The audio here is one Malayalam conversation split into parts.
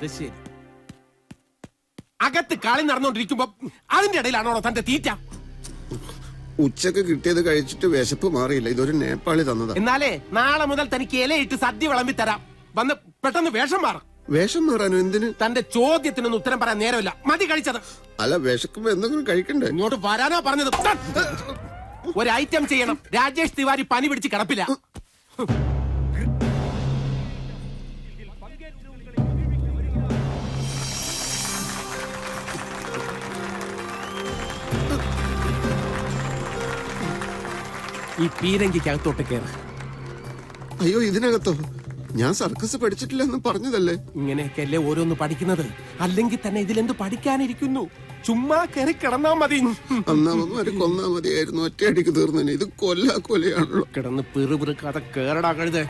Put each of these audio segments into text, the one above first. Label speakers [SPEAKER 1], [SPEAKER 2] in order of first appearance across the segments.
[SPEAKER 1] അത് ശരി. അകത്ത് കളി നടന്നുകൊണ്ടിരിക്കുമ്പോ അതിന്റെ ഇടയിലാണോ തന്റെ തീറ്റ?
[SPEAKER 2] ഉച്ചയ്ക്ക് കിട്ടിയത് കഴിച്ചിട്ട് വിശപ്പ് മാറിയില്ല. ഇതൊരു നേപ്പാളി തന്നതാ.
[SPEAKER 1] എന്നാലേ നാളെ മുതൽ തനിക്ക് ഇലയിട്ട് സദ്യ വിളമ്പി തരാം. വന്ന് പെട്ടെന്ന് വേഷം മാറാം.
[SPEAKER 2] വേഷം മാറാനോ? എന്തിന്?
[SPEAKER 1] തന്റെ ചോദ്യത്തിനൊന്നും ഉത്തരം പറയാൻ നേരമില്ല. മതി കഴിച്ചത്.
[SPEAKER 2] അല്ല വിശക്കുമ്പോ എന്തെങ്കിലും കഴിക്കണ്ടേ?
[SPEAKER 1] ഇങ്ങോട്ട് വരാനാ പറഞ്ഞത്. ഒരു ഐറ്റം ചെയ്യണം. രാജേഷ് തിവാരി പനി പിടിച്ച് കിടപ്പില്ല. ഈ പീരങ്കിക്കകത്തോട്ട് കയറ്
[SPEAKER 2] അയ്യോ ഇതിനകത്തോ? ഞാൻ സർക്കസ് പഠിച്ചിട്ടില്ലെന്ന് പറഞ്ഞതല്ലേ?
[SPEAKER 1] ഇങ്ങനെയൊക്കെയല്ലേ ഓരോന്ന് പഠിക്കുന്നത്. അല്ലെങ്കിൽ തന്നെ ഇതിലെന്ത് പഠിക്കാനിരിക്കുന്നു? ചുമ്മാ കയറി കിടന്നാ മതി.
[SPEAKER 2] കൊന്നാ മതിയായിരുന്നു. ഒറ്റയടിക്ക് തീർന്നു ഇത് കൊല്ലാ കൊലയാണല്ലോ.
[SPEAKER 1] കിടന്ന് പിറുപിറുക്കാതെ കേറടാ കഴുതേ.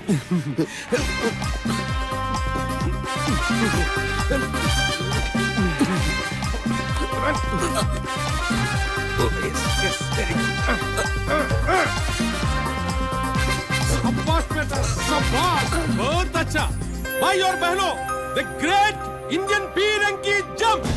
[SPEAKER 1] Yes, yes, yes. अच्छा भाई और बहनों द ग्रेट इंडियन पीरंगी जंप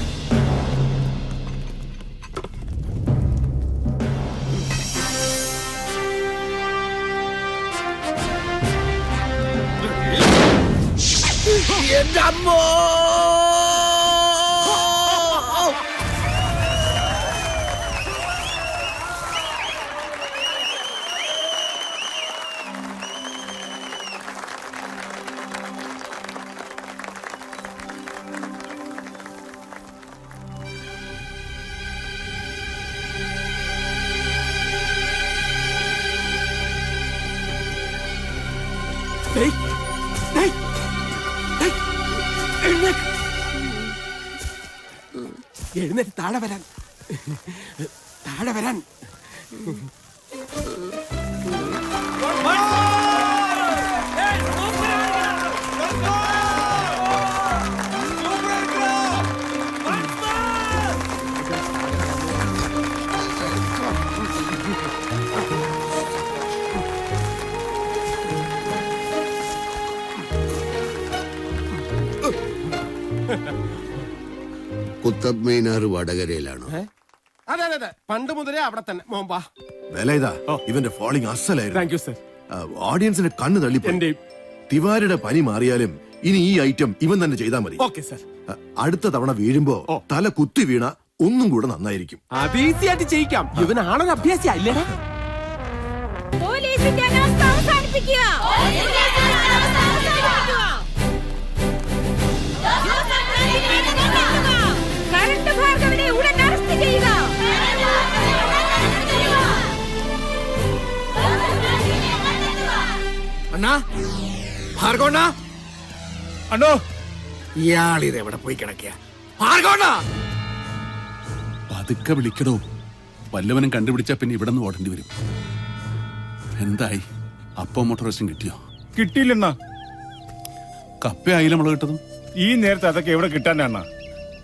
[SPEAKER 1] ഡേയ്, എഴുന്നേറ്റ് താഴെ വരാൻ. താഴെ വരാൻ.
[SPEAKER 2] കുത്തബ് മൈനാർ വടകരയിലാണോ?
[SPEAKER 1] അതെ അതെ അതെ. പണ്ട് മുതലേ അവിടെ തന്നെ. മോമ്പാ
[SPEAKER 3] വില ഇതാ. ഇവന്റെ ഫോളിംഗ് അസലായിരുന്നു.
[SPEAKER 1] താങ്ക് യു സർ
[SPEAKER 3] ഓഡിയൻസിന്റെ കണ്ണ്
[SPEAKER 1] എന്റെ
[SPEAKER 3] തിവാരിയുടെ പനി മാറിയാലും ഇനി ഈ ഐറ്റം ഇവൻ തന്നെ ചെയ്താൽ മതി.
[SPEAKER 1] ഓക്കെ സർ
[SPEAKER 3] അടുത്ത തവണ വീഴുമ്പോ
[SPEAKER 1] ഓ.
[SPEAKER 3] തല കുത്തി വീണ ഒന്നും കൂടെ നന്നായിരിക്കും.
[SPEAKER 1] അത് ഈസി ആയിട്ട് ചെയ്യിക്കാം. ഇവനാണൊരു അഭ്യാസി
[SPEAKER 4] പോലീസിന്റെ അനാസ്ഥ അവസാനിപ്പിക്കുക.
[SPEAKER 5] അണ്ണാ ഭാർഗവണ്ണ? അണ്ണോ? ഇയാളിത് എവിടെ പോയി കിടക്കുക? ഭാർഗവണ്ണ!
[SPEAKER 6] പതുക്കെ വിളിക്കടോ. വല്ലവനും കണ്ടുപിടിച്ചാ പിന്നെ ഇവിടെ നിന്ന് ഓടേണ്ടി വരും. എന്തായി? അപ്പോ മോട്ടോറേഷൻ കിട്ടിയോ?
[SPEAKER 7] കിട്ടിയില്ലെണ്ണ
[SPEAKER 6] കപ്പ ആയില്ല മുളക് കിട്ടതും?
[SPEAKER 7] ഈ നേരത്തെ അതൊക്കെ എവിടെ കിട്ടാനാണ്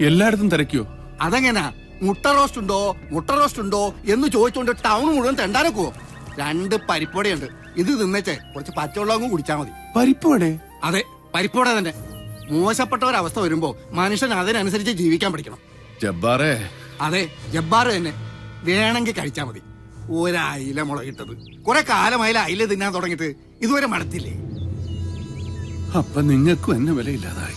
[SPEAKER 6] എല്ലായിടത്തും തിരക്കിയോ?
[SPEAKER 5] അതെങ്ങനാ? മുട്ട റോസ്റ്റ് ഉണ്ടോ മുട്ട റോസ്റ്റ് ഉണ്ടോ എന്ന് ചോദിച്ചുകൊണ്ട് ടൗൺ മുഴുവൻ തെണ്ടാനൊക്കുവോ? രണ്ട് പരിപ്പുവടയുണ്ട്. ഇത് തിന്നേച്ചേ കുറച്ച് പച്ചവെള്ളം കുടിച്ചാൽ മതി.
[SPEAKER 6] പരിപ്പോടെ
[SPEAKER 5] അതെ പരിപ്പുവട തന്നെ. മോശപ്പെട്ട ഒരവസ്ഥ വരുമ്പോ മനുഷ്യൻ അതിനനുസരിച്ച് ജീവിക്കാൻ പഠിക്കണം.
[SPEAKER 6] ജബ്ബാറേ.
[SPEAKER 5] അതെ ജബ്ബാറ് തന്നെ. വേണമെങ്കിൽ കഴിച്ചാൽ മതി. ഒരയില മുളകിട്ടത് കുറെ കാലമായി അയില തിന്നാൻ തുടങ്ങിയിട്ട്. ഇതുവരെ മടത്തില്ലേ?
[SPEAKER 6] അപ്പൊ നിങ്ങൾക്കും എന്നെ വിലയില്ലാതായി.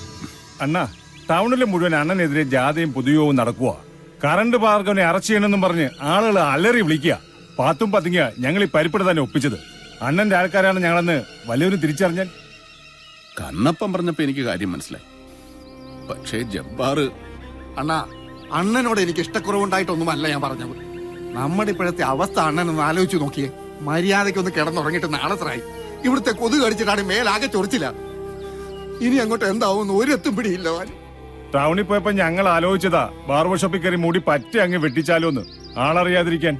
[SPEAKER 7] അണ്ണ ടൗണിലെ മുഴുവൻ അണ്ണനെതിരെ ജാഥയും പൊതുയോഗവും നടക്കുക കറണ്ട് പാർക്കവനെ അറസ്റ്റ് ചെയ്യണമെന്നും പറഞ്ഞ് ആളുകൾ അലറി വിളിക്കുക. പാത്തും പതുങ്ങിയ ഞങ്ങൾ ഈ പരിപ്പിട തന്നെ ഒപ്പിച്ചത്. അണ്ണന്റെ ആൾക്കാരാണ് ഞങ്ങളെന്ന് വലിയവരും തിരിച്ചറിഞ്ഞാൽ?
[SPEAKER 6] കണ്ണപ്പം പറഞ്ഞപ്പോ എനിക്ക് കാര്യം മനസ്സിലായി. പക്ഷേ ജബ്ബാറ്
[SPEAKER 5] അണ്ണാ അണ്ണനോട് എനിക്ക് ഇഷ്ടക്കുറവുണ്ടായിട്ടൊന്നുമല്ല ഞാൻ പറഞ്ഞത്. നമ്മുടെ ഇപ്പോഴത്തെ അവസ്ഥ അണ്ണൻ ഒന്ന് ആലോചിച്ച് നോക്കിയേ. മര്യാദയ്ക്കൊന്ന് കിടന്നുറങ്ങിയിട്ട് നാളെത്രായി ഇവിടുത്തെ കൊതു കടിച്ചിട്ടാണ് മേലാകെ ചൊറിച്ചില്ല ഇനി അങ്ങോട്ട് എന്താവും ഒരെത്തും പിടിയില്ല.
[SPEAKER 7] ടൗണിൽ പോയപ്പോ ഞങ്ങൾ ആലോചിച്ചതാ ബാർബർ ഷോപ്പിൽ കയറി മൂടി പറ്റി അങ്ങ് വെട്ടിച്ചാലോന്ന്. ആളറിയാതിരിക്കാൻ.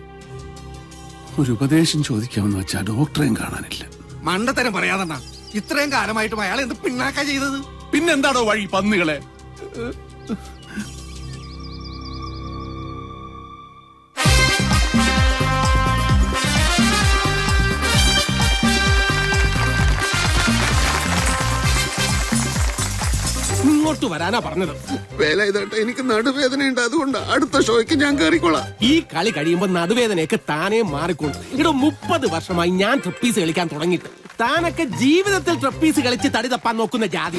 [SPEAKER 6] ഒരു ഉപദേശം ചോദിക്കാമെന്ന് വെച്ചാ ഡോക്ടറേയും കാണാനില്ല.
[SPEAKER 5] മണ്ടത്തരം പറയാതണ്ട ഇത്രയും കാലമായിട്ടും അയാൾ എന്ത് പിന്നാക്ക ചെയ്തത്?
[SPEAKER 6] പിന്നെന്താണോ വഴി പന്നുകളെ?
[SPEAKER 1] ഇങ്ങോട്ട് വരാനാ പറഞ്ഞത്.
[SPEAKER 2] വേല ഇതായിട്ട് എനിക്ക് നടുവേദനയുണ്ട് അതുകൊണ്ട് അടുത്ത ഷോയ്ക്ക് ഞാൻ കയറിക്കോളാം
[SPEAKER 1] ഈ കളി കഴിയുമ്പോ നടുവേദനയൊക്കെ താനേ മാറിക്കോളും. ഇവിടെ മുപ്പത് വർഷമായി ഞാൻ ട്രപ്പീസ് കളിക്കാൻ തുടങ്ങിയിട്ട്. താനൊക്കെ ജീവിതത്തിൽ ട്രപ്പീസ് കളിച്ച് തടി തപ്പാൻ നോക്കുന്ന ജാതി.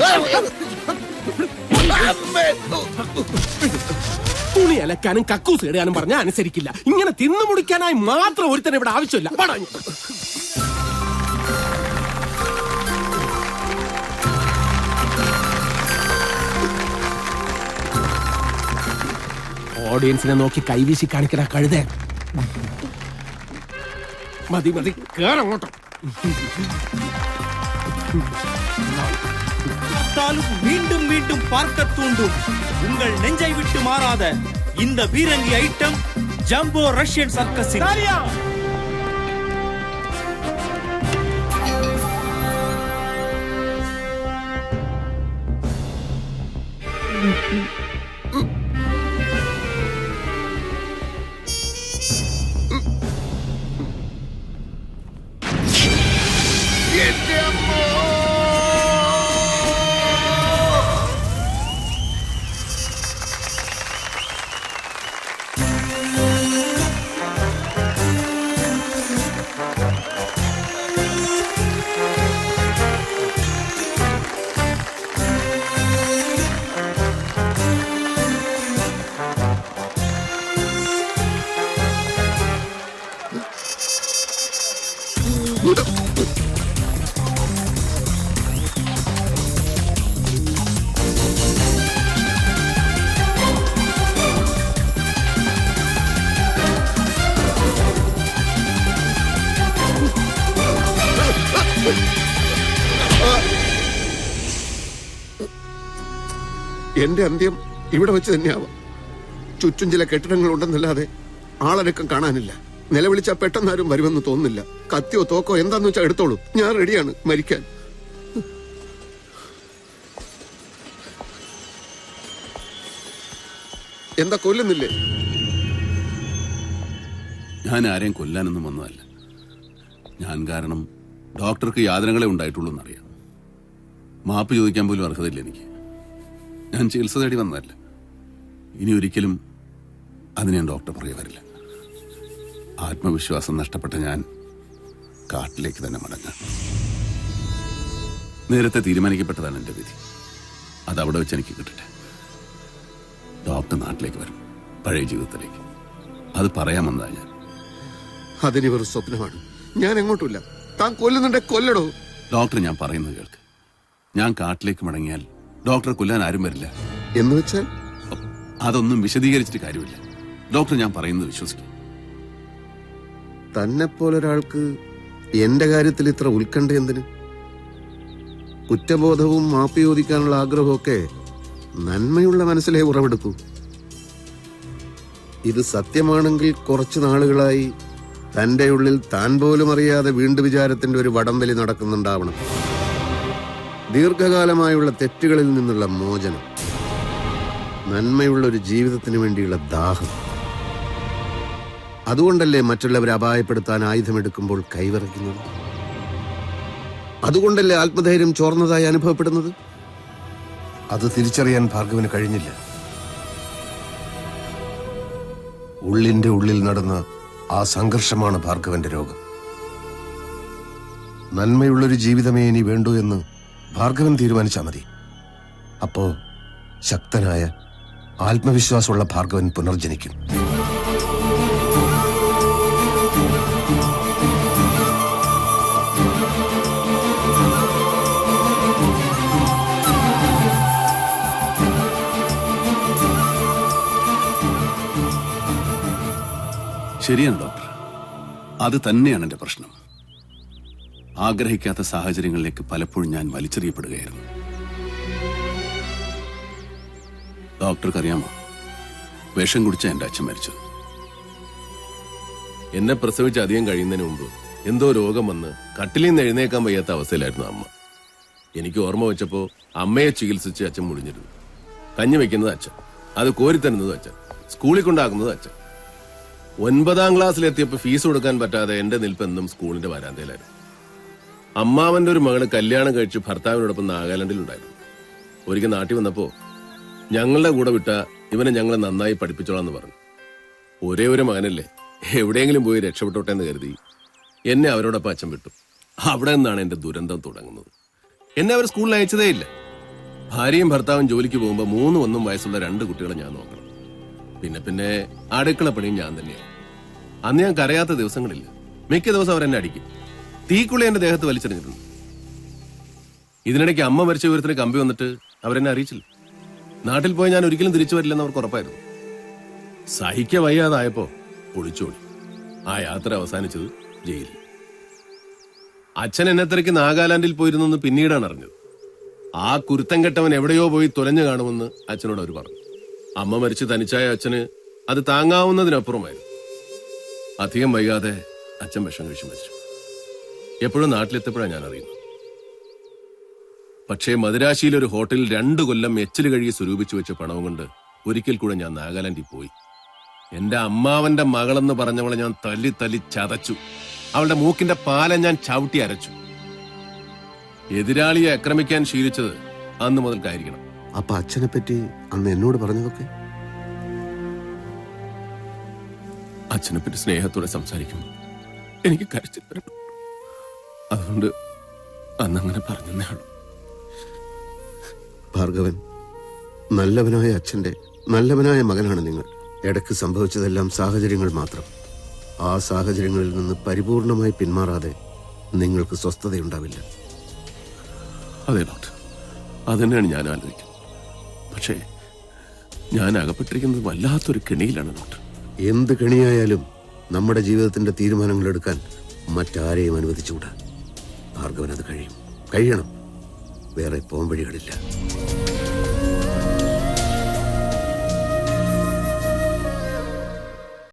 [SPEAKER 1] തുണി അലക്കാനും കക്കൂസ് ഇടാനും പറഞ്ഞാൽ അനുസരിക്കില്ല. ഇങ്ങനെ തിന്നു മുടിക്കാനായി മാത്രം ഒരുത്തൻ ഇവിടെ ആവശ്യമില്ല. ഓഡിയൻസിനെ നോക്കി കൈവീശി കാണിക്കണ കഴുതേ മതി മതി കേറങ്ങോട്ടോ
[SPEAKER 8] பார்த்தாலும் மீண்டும் மீண்டும் பார்க்க தூண்டும் உங்கள் நெஞ்சை விட்டு மாறாத இந்த பீரங்கி ஐட்டம் ஜம்போ ரஷ்யன் சர்க்கஸின்
[SPEAKER 2] എന്റെ അന്ത്യം ഇവിടെ വെച്ച് തന്നെയാവാം. ചുറ്റും ചില കെട്ടിടങ്ങൾ ഉണ്ടെന്നല്ലാതെ ആളനക്കം കാണാനില്ല. നിലവിളിച്ചാൽ പെട്ടെന്നാരും വരുമെന്ന് തോന്നുന്നില്ല. കത്തിയോ തോക്കോ എന്താന്ന് വെച്ചാൽ എടുത്തോളൂ. ഞാൻ റെഡിയാണ് മരിക്കാൻ. എന്താ കൊല്ലുന്നില്ലേ?
[SPEAKER 6] ഞാൻ ആരെയും കൊല്ലാനൊന്നും വന്നതല്ല. ഞാൻ കാരണം ഡോക്ടർക്ക് യാതനകളെ ഉണ്ടായിട്ടുള്ളൂ എന്നറിയാം മാപ്പ് ചോദിക്കാൻ പോലും അർഹതയില്ല എനിക്ക്. ഞാൻ ചികിത്സ തേടി വന്നതല്ല? ഇനി ഒരിക്കലും അതിന് ഞാൻ ഡോക്ടർ പുറകെ വരില്ല. ആത്മവിശ്വാസം നഷ്ടപ്പെട്ട ഞാൻ കാട്ടിലേക്ക് തന്നെ മടങ്ങാം. നേരത്തെ തീരുമാനിക്കപ്പെട്ടതാണ് എന്റെ വിധി. അതവിടെ വെച്ച് എനിക്ക് കിട്ടട്ടെ. ഡോക്ടർ നാട്ടിലേക്ക് വരും. പഴയ ജീവിതത്തിലേക്ക്. അത് പറയാമെന്നാ ഞാൻ.
[SPEAKER 2] അതിന് വെറും സ്വപ്നമാണ്. ഞാൻ എങ്ങോട്ടുമില്ല. താൻ കൊല്ലുന്നുണ്ടെ കൊല്ലടോ.
[SPEAKER 6] ഡോക്ടർ ഞാൻ പറയുന്നത് കേൾക്ക്. ഞാൻ കാട്ടിലേക്ക് മടങ്ങിയാൽ ഡോക്ടറെ കൊല്ലാൻ ആരും വരില്ല.
[SPEAKER 2] എന്ന് വെച്ചാൽ?
[SPEAKER 6] അതൊന്നും വിശദീകരിച്ചിട്ട് കാര്യമില്ല. ഡോക്ടർ ഞാൻ പറയുന്നത് വിശ്വസിക്കും.
[SPEAKER 2] തന്നെ പോലൊരാൾക്ക് എന്റെ കാര്യത്തിൽ ഇത്ര ഉത്കണ്ഠ എന്തിന്? കുറ്റബോധവും മാപ്പ് ചോദിക്കാനുള്ള ആഗ്രഹമൊക്കെ നന്മയുള്ള മനസ്സിലെ ഉറവെടുക്കൂ. ഇത് സത്യമാണെങ്കിൽ കുറച്ചു നാളുകളായി തന്റെ ഉള്ളിൽ താൻ പോലും അറിയാതെ വീണ്ടു വിചാരത്തിന്റെ ഒരു വടംവലി നടക്കുന്നുണ്ടാവണം. ദീർഘകാലമായുള്ള തെറ്റുകളിൽ നിന്നുള്ള മോചനം നന്മയുള്ള ഒരു ജീവിതത്തിന് വേണ്ടിയുള്ള ദാഹം. അതുകൊണ്ടല്ലേ മറ്റുള്ളവരെ അപായപ്പെടുത്താൻ ആയുധമെടുക്കുമ്പോൾ കൈവിറയ്ക്കുന്നത്? അതുകൊണ്ടല്ലേ ആത്മധൈര്യം ചോർന്നതായി അനുഭവപ്പെടുന്നത്?
[SPEAKER 9] അത് തിരിച്ചറിയാൻ ഭാർഗവിന് കഴിഞ്ഞില്ല. ഉള്ളിന്റെ ഉള്ളിൽ നടന്ന ആ സംഘർഷമാണ് ഭാർഗവന്റെ രോഗം. നന്മയുള്ളൊരു ജീവിതമേ ഇനി വേണ്ടു എന്ന് ഭാർഗവൻ തീരുമാനിച്ചാൽ മതി. അപ്പോ ശക്തനായ ആത്മവിശ്വാസമുള്ള ഭാർഗവൻ പുനർജനിക്കും.
[SPEAKER 6] ശരിയാണ് ഡോക്ടർ. അത് തന്നെയാണ് എന്റെ പ്രശ്നം. ആഗ്രഹിക്കാത്ത സാഹചര്യങ്ങളിലേക്ക് പലപ്പോഴും ഞാൻ വലിച്ചെറിയപ്പെടുകയായിരുന്നു. ഡോക്ടർക്ക് അറിയാമോ വിഷം കുടിച്ച എന്റെ അച്ഛൻ മരിച്ചു.
[SPEAKER 10] എന്നെ പ്രസവിച്ച് അധികം കഴിയുന്നതിന് മുമ്പ് എന്തോ രോഗം വന്ന് കട്ടിലിൽ നിന്ന് എഴുന്നേക്കാൻ വയ്യാത്ത അവസ്ഥയിലായിരുന്നു അമ്മ. എനിക്ക് ഓർമ്മ വെച്ചപ്പോ അമ്മയെ ചികിത്സിച്ച് അച്ഛൻ മുടിഞ്ഞിരുന്നു കഞ്ഞി വെക്കുന്നത് അച്ഛൻ അത് കോരിത്തരുന്നത് അച്ഛൻ സ്കൂളിൽ കൊണ്ടാക്കുന്നത് അച്ഛൻ. ഒൻപതാം ക്ലാസ്സിലെത്തിയപ്പോൾ ഫീസ് കൊടുക്കാൻ പറ്റാതെ എന്റെ നിൽപ്പെന്നും സ്കൂളിന്റെ വരാന്തയിലായിരുന്നു. അമ്മാവന്റെ ഒരു മകൾ കല്യാണം കഴിച്ച് ഭർത്താവിനോടൊപ്പം നാഗാലാൻഡിലുണ്ടായിരുന്നു ഒരിക്കൽ നാട്ടിൽ വന്നപ്പോ ഞങ്ങളുടെ കൂടെ വിട്ട ഇവനെ ഞങ്ങളെ നന്നായി പഠിപ്പിച്ചോളാന്ന് പറഞ്ഞു. ഒരേ ഒരു മകനല്ലേ എവിടെയെങ്കിലും പോയി രക്ഷപ്പെട്ടോട്ടെ എന്ന് കരുതി എന്നെ അവരോടൊപ്പം അച്ഛൻ വിട്ടു. അവിടെ നിന്നാണ് എന്റെ ദുരന്തം തുടങ്ങുന്നത്. എന്നെ അവർ സ്കൂളിൽ അയച്ചതേ ഇല്ല. ഭാര്യയും ഭർത്താവും ജോലിക്ക് പോകുമ്പോൾ മൂന്ന് ഒന്നും വയസ്സുള്ള രണ്ട് കുട്ടികളെ ഞാൻ നോക്കണം. പിന്നെ പിന്നെ അടുക്കള പണിയും ഞാൻ തന്നെയാണ് അന്ന് ഞാൻ കരയാത്ത ദിവസങ്ങളില്ല. മിക്ക ദിവസം അവരെന്നെ അടിക്കും. തീക്കുള്ളി എന്റെ ദേഹത്ത് വലിച്ചെറിഞ്ഞിട്ടുണ്ട്. ഇതിനിടയ്ക്ക് അമ്മ മരിച്ച വിവരത്തിന് കമ്പി വന്നിട്ട് അവരെന്നെ അറിയിച്ചില്ല. നാട്ടിൽ പോയി ഞാൻ ഒരിക്കലും തിരിച്ചു വരില്ലെന്ന് അവർക്ക് ഉറപ്പായിരുന്നു. സഹിക്ക വയ്യാതായപ്പോ പൊളിച്ചോളി ആ യാത്ര അവസാനിച്ചത് ജയിലിൽ. അച്ഛൻ എന്നെ തിരക്ക് നാഗാലാൻഡിൽ പോയിരുന്നെന്ന് പിന്നീടാണ് അറിഞ്ഞത്. ആ കുരുത്തം കെട്ടവൻ എവിടെയോ പോയി തുലഞ്ഞു കാണുമെന്ന് അച്ഛനോട് അവർ പറഞ്ഞു. അമ്മ മരിച്ച് തനിച്ചായ അച്ഛന് അത് താങ്ങാവുന്നതിനപ്പുറമായിരുന്നു. അധികം വൈകാതെ അച്ഛൻ വിഷം കഴിച്ചു മരിച്ചു. എപ്പോഴും നാട്ടിലെത്തപ്പോഴാണ് ഞാൻ അറിയുന്നത് പക്ഷേ മദുരാശിയിലൊരു ഒരു ഹോട്ടലിൽ രണ്ടു കൊല്ലം എച്ചിൽ കഴുകി സ്വരൂപിച്ചു വെച്ച പണവും കൊണ്ട് ഒരിക്കൽ കൂടെ ഞാൻ നാഗാലാൻഡിൽ പോയി. എന്റെ അമ്മാവന്റെ മകളെന്ന് പറഞ്ഞവളെ ഞാൻ തല്ലി തല്ലി ചതച്ചു. അവളുടെ മൂക്കിന്റെ പാലം ഞാൻ ചവിട്ടി അരച്ചു. എതിരാളിയെ ആക്രമിക്കാൻ ശീലിച്ചത് അന്ന് മുതൽക്കായിരിക്കണം.
[SPEAKER 2] അപ്പൊ അച്ഛനെ പറ്റി അന്ന് എന്നോട് പറഞ്ഞതൊക്കെ?
[SPEAKER 10] അച്ഛനെ പറ്റി സ്നേഹത്തോടെ സംസാരിക്കുമ്പോൾ എനിക്ക് കരച്ചിൽ വരും അതുകൊണ്ട് അന്നങ്ങനെ പറഞ്ഞേ ഉള്ളൂ.
[SPEAKER 2] ഭാർഗവൻ നല്ലവനായ അച്ഛന്റെ നല്ലവനായ മകനാണ് നിങ്ങൾ. ഇടയ്ക്ക് സംഭവിച്ചതെല്ലാം സാഹചര്യങ്ങൾ മാത്രം. ആ സാഹചര്യങ്ങളിൽ നിന്ന് പരിപൂർണമായി പിന്മാറാതെ നിങ്ങൾക്ക് സ്വസ്ഥതയുണ്ടാവില്ല.
[SPEAKER 10] അതെ ഡോക്ടർ. അതന്നെയാണ് ഞാൻ ആലോചിക്കുന്നത്. പക്ഷേ ഞാൻ അകപ്പെട്ടിരിക്കുന്നത് വല്ലാത്തൊരു കെണിയിലാണ് ഡോക്ടർ.
[SPEAKER 2] എന്ത് കെണിയായാലും നമ്മുടെ ജീവിതത്തിന്റെ തീരുമാനങ്ങൾ എടുക്കാൻ മറ്റാരെയും അനുവദിച്ചുകൂടാ. ഭാർഗവൻ അത് കഴിയും. കഴിയണം. വേറെ പോംവഴികളില്ല.